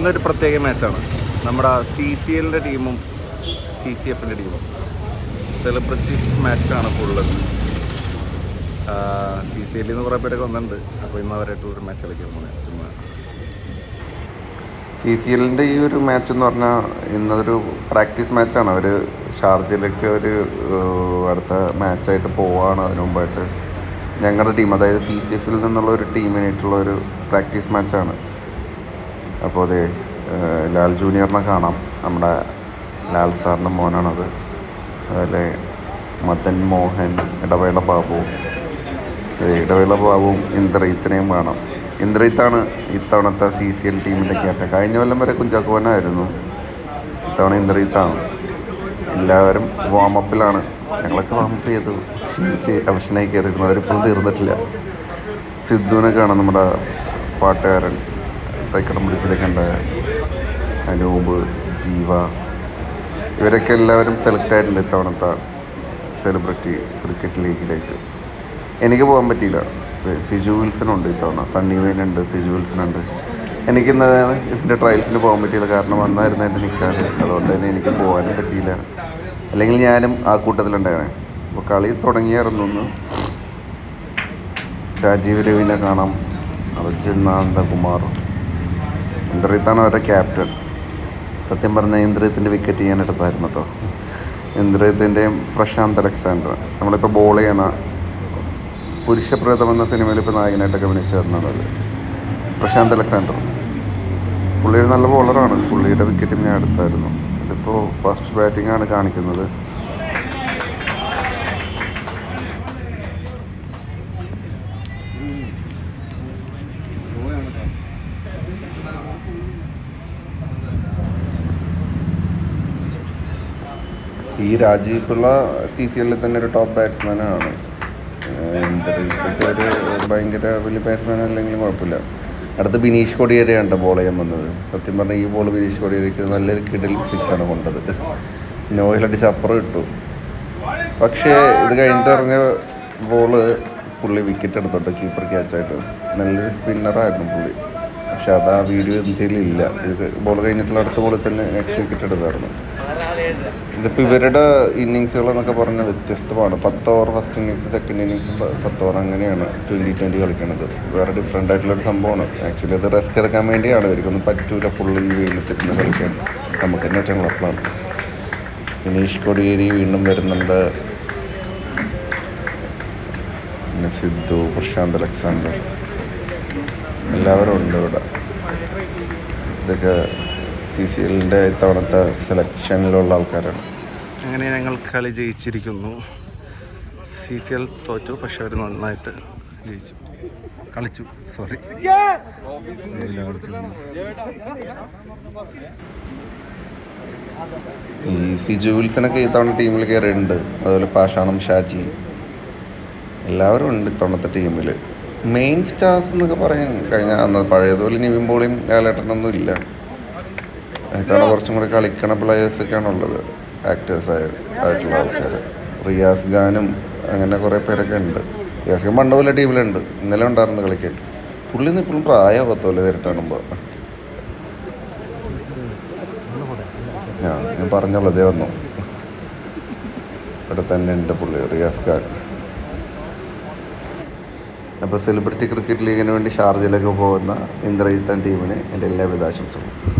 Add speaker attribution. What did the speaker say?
Speaker 1: ഇന്നൊരു പ്രത്യേക മാച്ചാണ് നമ്മുടെ സി സി എല്ലിന്റെ ടീമും സി സി എഫിന്റെ ടീമും. സെലിബ്രിറ്റീസ് മാച്ചാണ് ഫുള്ള് സി സി എല്ലിൽ നിന്ന് കുറേ പേരൊക്കെ വന്നിട്ടുണ്ട്. അപ്പോൾ ഇന്ന് അവരായിട്ടുള്ളൊരു മാച്ച് കളിക്കാൻ പോകുന്നത് ചുമ്മാ.
Speaker 2: സി സി എല്ലിന്റെ ഈ ഒരു മാച്ച് എന്ന് പറഞ്ഞാൽ ഇന്നതൊരു പ്രാക്ടീസ് മാച്ചാണ് അവർ ഷാർജയിലേക്ക് ഒരു അടുത്ത മാച്ചായിട്ട് പോവുകയാണ് അതിനു മുമ്പായിട്ട്. ഞങ്ങളുടെ ടീം അതായത് സി സി എഫിൽ നിന്നുള്ള ഒരു ടീമിനായിട്ടുള്ള ഒരു പ്രാക്ടീസ് മാച്ചാണ് അപ്പോൾ അത് ലാൽ ജൂനിയറിനെ കാണാം. നമ്മുടെ ലാൽ സാറിന്റെ മോനാണത്. അതുപോലെ മദൻ മോഹൻ ഇടവേള ബാബു. ഇടവേള ബാബുവും ഇന്ദ്രയിത്തിനെയും കാണാം. ഇന്ദ്രയിത്താണ് ഇത്തവണത്തെ സി സി എൽ ടീമിന്റെ ക്യാപ്റ്റൻ. കഴിഞ്ഞ കൊല്ലം വരെ കുഞ്ചാക്കോവനായിരുന്നു ഇത്തവണ ഇന്ദ്രയിത്താണ് എല്ലാവരും വാമപ്പിലാണ്. ഞങ്ങളൊക്കെ വാമപ്പ് ചെയ്തു. ക്ഷീണിച്ച് അവശനായി കയറിയിരുന്നു അവരിപ്പോഴും തീർന്നിട്ടില്ല. സിദ്ധുവിനെ കാണാം നമ്മുടെ പാട്ടുകാരൻ. തൈക്കടം പിടിച്ചിരിക്കേണ്ട അനൂപ് ജീവ ഇവരൊക്കെ എല്ലാവരും സെലക്ട് ആയിട്ടുണ്ട് ഇത്തവണത്തെ സെലിബ്രിറ്റി ക്രിക്കറ്റ് ലീഗിലേക്ക് എനിക്ക് പോകാൻ പറ്റിയില്ല. സിജു വിൽസനുണ്ട് ഇത്തവണ. സണ്ണി വെയിനുണ്ട് സിജു വിൽസനുണ്ട് എനിക്കിന്ന് ഇതിന്റെ ട്രയൽസിന് പോകാൻ പറ്റിയില്ല. കാരണം വന്നായിരുന്നായിട്ട് നിൽക്കാതെ അതുകൊണ്ട് തന്നെ എനിക്ക് പോകാനും പറ്റിയില്ല. അല്ലെങ്കിൽ ഞാനും ആ കൂട്ടത്തിലുണ്ടായിരുന്നു അപ്പോൾ കളി തുടങ്ങിയായിരുന്നു ഒന്ന് രാജീവ് രവിനെ കാണാം. അർജുൻ നന്ദകുമാർ. ഇന്ദ്രിയത്താണ് അവരുടെ ക്യാപ്റ്റൻ. സത്യം പറഞ്ഞാൽ ഇന്ദ്രിയത്തിന്റെ വിക്കറ്റ് ഞാൻ എടുത്തായിരുന്നു കേട്ടോ ഇന്ദ്രിയത്തിന്റെയും പ്രശാന്ത് അലക്സാണ്ടർ. നമ്മളിപ്പോൾ ബോൾ ചെയ്യണ പുരുഷപ്രേതം എന്ന സിനിമയിൽ ഇപ്പോൾ നായകനായിട്ടൊക്കെ വിളിച്ചു വരുന്നത് പ്രശാന്ത് അലക്സാണ്ടർ. പുള്ളിയൊരു നല്ല ബോളറാണ് പുള്ളിയുടെ വിക്കറ്റും ഞാൻ എടുത്തായിരുന്നു. ഇതിപ്പോൾ ഫസ്റ്റ് ബാറ്റിംഗാണ് കാണിക്കുന്നത്. ഈ രാജീവ് പിള്ള സി സി എല്ലിൽ തന്നെ ഒരു ടോപ്പ് ബാറ്റ്സ്മാനാണ് ഒരു ഭയങ്കര വലിയ ബാറ്റ്സ്മാൻ അല്ലെങ്കിലും കുഴപ്പമില്ല. അടുത്ത് ബിനീഷ് കൊടിയേരയാണ് ബോൾ ചെയ്യാൻ വന്നത്. സത്യം പറഞ്ഞാൽ ഈ ബോൾ ബിനീഷ് കൊടിയേരയ്ക്ക് നല്ലൊരു കിടിൽ സിക്സാണ് കൊണ്ടത്. നോയിലടിച്ച് അപ്പുറം ഇട്ടു. പക്ഷേ ഇത് കഴിഞ്ഞിട്ടിറങ്ങിയ ബോൾ പുള്ളി വിക്കറ്റ് എടുത്തോട്ടെ കീപ്പർ ക്യാച്ചായിട്ട് നല്ലൊരു സ്പിന്നറായിരുന്നു പുള്ളി. പക്ഷെ അത് ആ വീഡിയോ എന്തെങ്കിലും ഇല്ല. ഇത് ബോൾ കഴിഞ്ഞിട്ടുള്ള അടുത്ത ബോളിൽ തന്നെ നെക്സ്റ്റ് വിക്കറ്റ് എടുത്തായിരുന്നു. ഇതിപ്പോൾ ഇവരുടെ ഇന്നിങ്സുകൾ എന്നൊക്കെ പറഞ്ഞാൽ വ്യത്യസ്തമാണ്. പത്ത് over first innings second innings പത്ത് ഓവർ അങ്ങനെയാണ് ട്വന്റി ട്വന്റി കളിക്കുന്നത് വേറെ ഡിഫറെന്റ് ആയിട്ടുള്ളൊരു സംഭവമാണ്. ആക്ച്വലി അത് റെസ്റ്റ് എടുക്കാൻ വേണ്ടിയാണ്. ഇവർക്കൊന്നും പറ്റൂല ഫുള്ള് ഈ വെയിലത്തിരുന്ന് കളിക്കാൻ. നമുക്ക് തന്നെ ക്ലബ്ബാണ് വിനീഷ് കൊടിയേരി വീണ്ടും വരുന്നുണ്ട്. പിന്നെ സിദ്ധു പ്രശാന്ത് അലക്സാണ്ടർ. എല്ലാവരും ഉണ്ട് ഇവിടെ. ഇതൊക്കെ സി സി എല്ലിന്റെ ഇത്തവണത്തെ സെലക്ഷനിലുള്ള ആൾക്കാരാണ്.
Speaker 1: അങ്ങനെ ഞങ്ങൾ കളി ജയിച്ചിരിക്കുന്നു. സി സി എൽ തോറ്റു പക്ഷെ അവർ നന്നായിട്ട് ജയിച്ചു. കളിച്ചു. സോറി
Speaker 2: ഈ സിജു വിൽസനൊക്കെ ഇത്തവണ ടീമിൽ കയറിയിട്ടുണ്ട്. അതുപോലെ പാഷാണം ഷാജി. എല്ലാവരും ഉണ്ട് ഇത്തവണത്തെ ടീമിൽ മെയിൻ സ്റ്റാർസ് എന്നൊക്കെ പറയാൻ കഴിഞ്ഞാൽ അന്ന് പഴയതുപോലെ നിവിൻ പോളിയും ലാലേട്ടനൊന്നും ഇല്ല. ഇത്തവണ കുറച്ചും കൂടി കളിക്കണ പ്ലേയേഴ്സൊക്കെയാണ് ഉള്ളത്. ആക്ടേഴ്സ് ആയിട്ടുള്ള ആൾക്കാർ റിയാസ് ഖാനും അങ്ങനെ കുറേ പേരൊക്കെ ഉണ്ട്. റിയാസ് ഖാൻ പണ്ട് പോലെ ടീമിലുണ്ട്. ഇന്നലെ ഉണ്ടായിരുന്നു കളിക്കാൻ. പുള്ളി ഇപ്പോഴും പ്രായമാകത്തോലെ നേരിട്ട് കാണുമ്പോൾ ഞാൻ ഞാൻ പറഞ്ഞോളൂ അതേ വന്നു. ഇവിടെ തന്നെ ഉണ്ട് പുള്ളി റിയാസ് ഖാൻ. അപ്പോൾ സെലിബ്രിറ്റി ക്രിക്കറ്റ് ലീഗിന് വേണ്ടി ഷാർജയിലേക്ക് പോകുന്ന ഇന്ദ്രജിത്തൻ ടീമിന് എന്റെ എല്ലാവിധ ആശംസകളും.